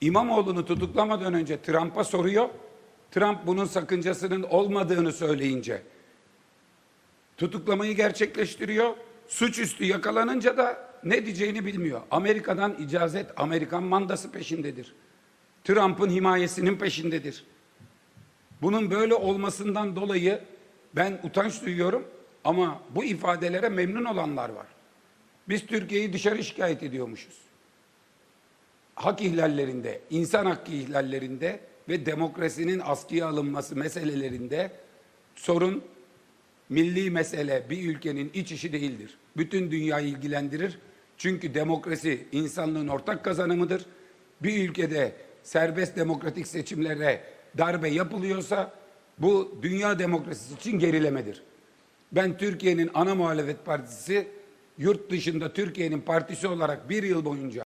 İmamoğlu'nu tutuklamadan önce Trump'a soruyor. Trump bunun sakıncasının olmadığını söyleyince tutuklamayı gerçekleştiriyor. Suçüstü yakalanınca da ne diyeceğini bilmiyor. Amerika'dan icazet, Amerikan mandası peşindedir. Trump'ın himayesinin peşindedir. Bunun böyle olmasından dolayı ben utanç duyuyorum ama bu ifadelere memnun olanlar var. Biz Türkiye'yi dışarı şikayet ediyormuşuz. Hak ihlallerinde, insan hakkı ihlallerinde ve demokrasinin askıya alınması meselelerinde sorun milli mesele bir ülkenin iç işi değildir. Bütün dünyayı ilgilendirir. Çünkü demokrasi insanlığın ortak kazanımıdır. Bir ülkede serbest demokratik seçimlere darbe yapılıyorsa bu dünya demokrasisi için gerilemedir. Ben Türkiye'nin ana muhalefet partisi yurt dışında Türkiye'nin partisi olarak bir yıl boyunca